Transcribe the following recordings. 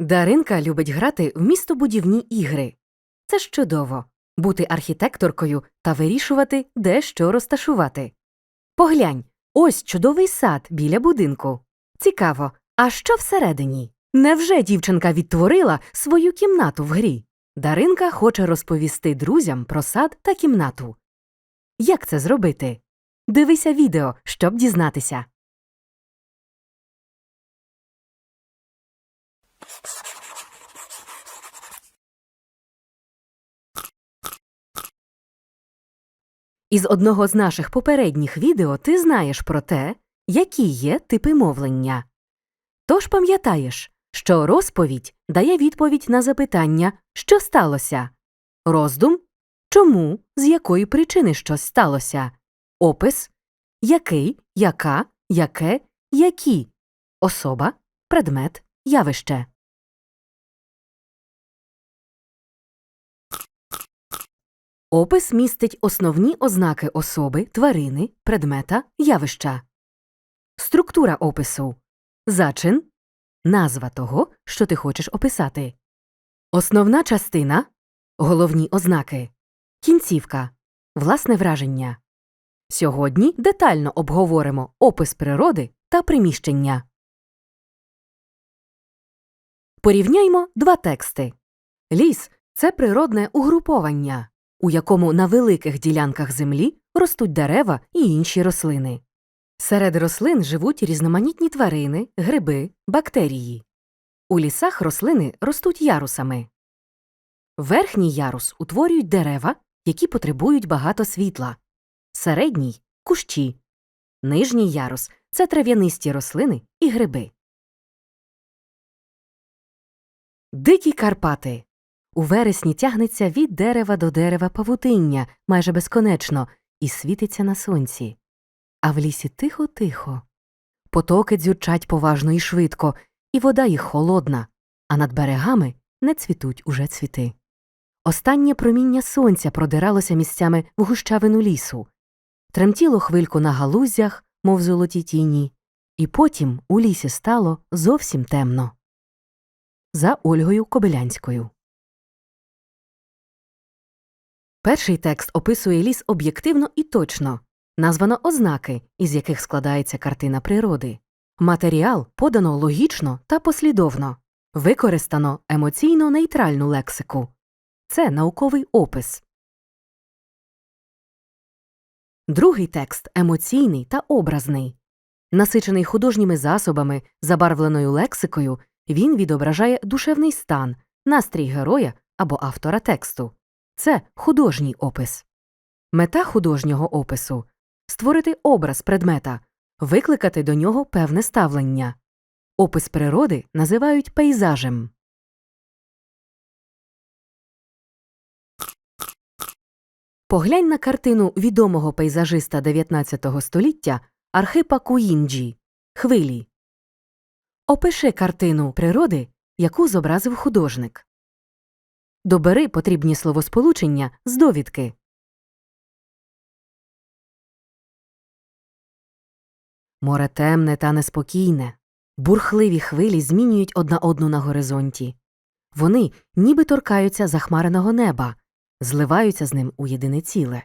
Даринка любить грати в містобудівні ігри. Це ж чудово бути архітекторкою та вирішувати, де що розташувати. Поглянь, ось чудовий сад біля будинку. Цікаво, а що всередині? Невже дівчинка відтворила свою кімнату в грі? Даринка хоче розповісти друзям про сад та кімнату. Як це зробити? Дивися відео, щоб дізнатися. Із одного з наших попередніх відео ти знаєш про те, які є типи мовлення. Тож пам'ятаєш, що розповідь дає відповідь на запитання, що сталося, роздум чому, з якої причини щось сталося, опис який, яка, яке, які, особа, предмет, явище. Опис містить основні ознаки особи, тварини, предмета, явища. Структура опису зачин назва того, що ти хочеш описати. Основна частина головні ознаки. Кінцівка власне враження. Сьогодні детально обговоримо опис природи та приміщення. Порівняймо два тексти. Ліс це природне угруповання, у якому на великих ділянках землі ростуть дерева і інші рослини. Серед рослин живуть різноманітні тварини, гриби, бактерії. У лісах рослини ростуть ярусами. Верхній ярус утворюють дерева, які потребують багато світла. Середній кущі. Нижній ярус це трав'янисті рослини і гриби. Дикі Карпати. У вересні тягнеться від дерева до дерева павутиння майже безконечно і світиться на сонці. А в лісі тихо-тихо. Потоки дзюрчать поважно і швидко, і вода їх холодна, а над берегами не цвітуть уже цвіти. Останнє проміння сонця продиралося місцями в гущавину лісу, тремтіло хвильку на галузях, мов золоті тіні, і потім у лісі стало зовсім темно. За Ольгою Кобилянською. Перший текст описує ліс об'єктивно і точно. Названо ознаки, із яких складається картина природи. Матеріал подано логічно та послідовно. Використано емоційно нейтральну лексику. Це науковий опис. Другий текст емоційний та образний. Насичений художніми засобами, забарвленою лексикою, він відображає душевний стан, настрій героя або автора тексту. Це художній опис. Мета художнього опису створити образ предмета, викликати до нього певне ставлення. Опис природи називають пейзажем. Поглянь на картину відомого пейзажиста 19 століття Архипа Куїнджі Хвилі. Опиши картину природи, яку зобразив художник. Добери потрібні словосполучення з довідки. Море темне та неспокійне. Бурхливі хвилі змінюють одна одну на горизонті. Вони ніби торкаються захмареного неба, зливаються з ним у єдине ціле.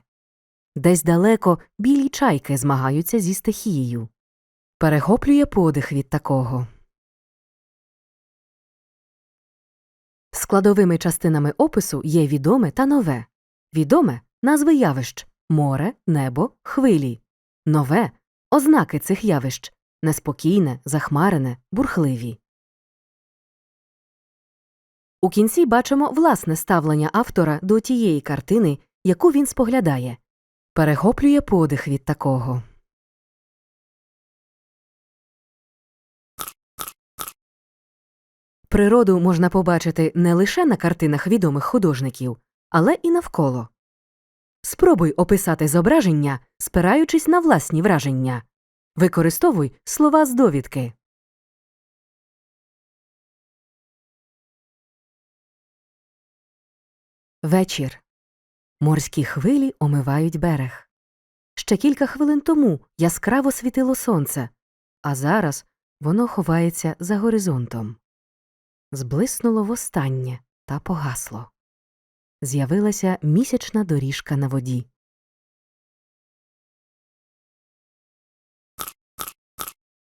Десь далеко білі чайки змагаються зі стихією. Перехоплює подих від такого. Складовими частинами опису є відоме та нове. Відоме назви явищ море, небо, хвилі. Нове ознаки цих явищ неспокійне, захмарене, бурхливі. У кінці бачимо власне ставлення автора до тієї картини, яку він споглядає. Перехоплює подих від такого. Природу можна побачити не лише на картинах відомих художників, але і навколо. Спробуй описати зображення, спираючись на власні враження. Використовуй слова з довідки. Вечір. Морські хвилі омивають берег. Ще кілька хвилин тому яскраво світило сонце, а зараз воно ховається за горизонтом. Зблиснуло востаннє та погасло. З'явилася місячна доріжка на воді.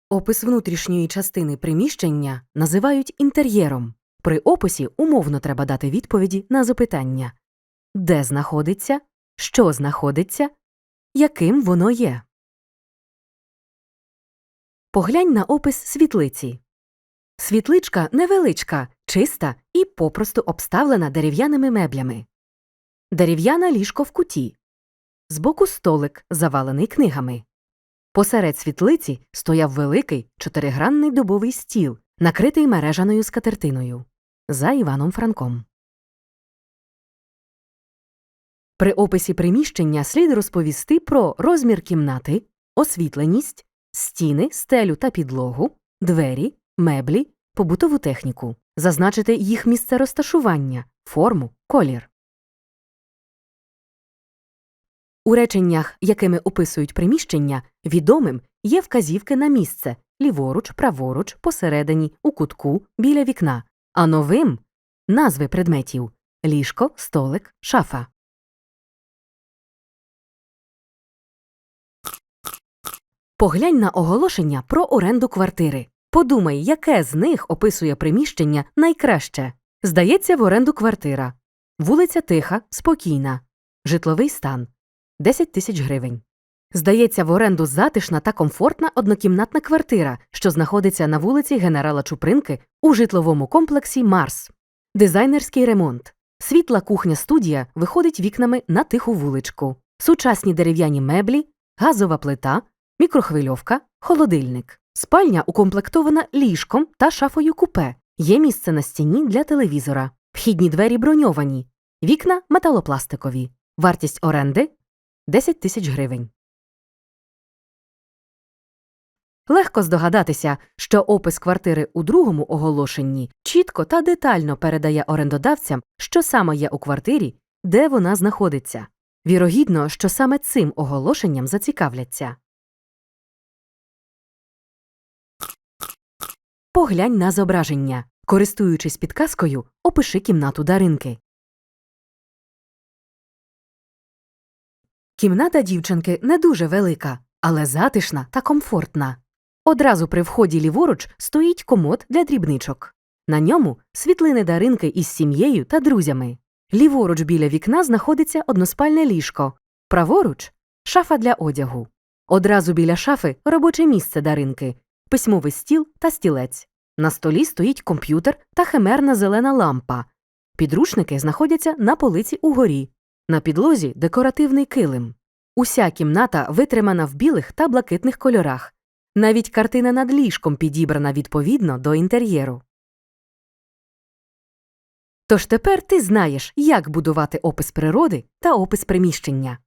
Опис внутрішньої частини приміщення називають інтер'єром. При описі умовно треба дати відповіді на запитання де знаходиться, що знаходиться, яким воно є. Поглянь на опис світлиці. Світличка невеличка, чиста і попросту обставлена дерев'яними меблями. Дерев'яна ліжко в куті. Збоку столик, завалений книгами. Посеред світлиці стояв великий чотиригранний дубовий стіл, накритий мережаною скатертиною. За Іваном Франком. При описі приміщення слід розповісти про розмір кімнати, освітленість, стіни, стелю та підлогу, двері, меблі, побутову техніку, зазначити їх місце розташування, форму, колір. У реченнях, якими описують приміщення, відомим є вказівки на місце ліворуч, праворуч, посередині, у кутку, біля вікна, а новим назви предметів ліжко, столик, шафа. Поглянь на оголошення про оренду квартири. Подумай, яке з них описує приміщення найкраще. Здається, в оренду квартира. Вулиця тиха, спокійна. Житловий стан 10 тисяч гривень. Здається, в оренду затишна та комфортна однокімнатна квартира, що знаходиться на вулиці генерала Чупринки у житловому комплексі Марс. Дизайнерський ремонт. Світла кухня студія виходить вікнами на тиху вуличку. Сучасні дерев'яні меблі, газова плита, мікрохвильовка, холодильник. Спальня укомплектована ліжком та шафою купе. Є місце на стіні для телевізора. Вхідні двері броньовані. Вікна металопластикові. Вартість оренди 10 тисяч гривень. Легко здогадатися, що опис квартири у другому оголошенні чітко та детально передає орендодавцям, що саме є у квартирі, де вона знаходиться. Вірогідно, що саме цим оголошенням зацікавляться. Поглянь на зображення. Користуючись підказкою, опиши кімнату Даринки. Кімната дівчинки не дуже велика, але затишна та комфортна. Одразу при вході ліворуч стоїть комод для дрібничок. На ньому світлини Даринки із сім'єю та друзями. Ліворуч біля вікна знаходиться односпальне ліжко, праворуч шафа для одягу. Одразу біля шафи робоче місце Даринки, письмовий стіл та стілець. На столі стоїть комп'ютер та химерна зелена лампа. Підручники знаходяться на полиці угорі. На підлозі декоративний килим. Уся кімната витримана в білих та блакитних кольорах. Навіть картина над ліжком підібрана відповідно до інтер'єру. Тож тепер ти знаєш, як будувати опис природи та опис приміщення.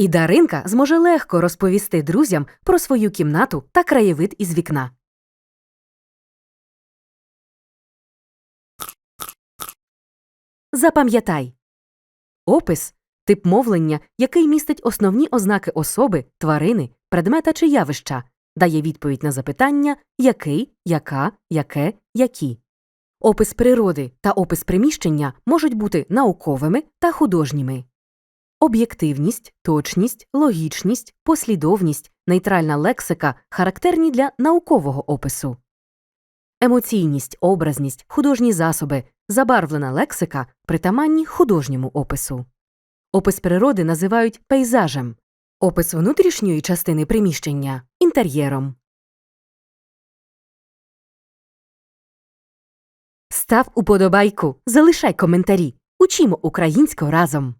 І Даринка зможе легко розповісти друзям про свою кімнату та краєвид із вікна. Запам'ятай опис тип мовлення, який містить основні ознаки особи, тварини, предмета чи явища, дає відповідь на запитання який, яка, яке, які. Опис природи та опис приміщення можуть бути науковими та художніми. Об'єктивність, точність, логічність, послідовність, нейтральна лексика характерні для наукового опису. Емоційність, образність, художні засоби, забарвлена лексика притаманні художньому опису. Опис природи називають пейзажем, опис внутрішньої частини приміщення інтер'єром. Став уподобайку, залишай коментарі. Учімо українську разом.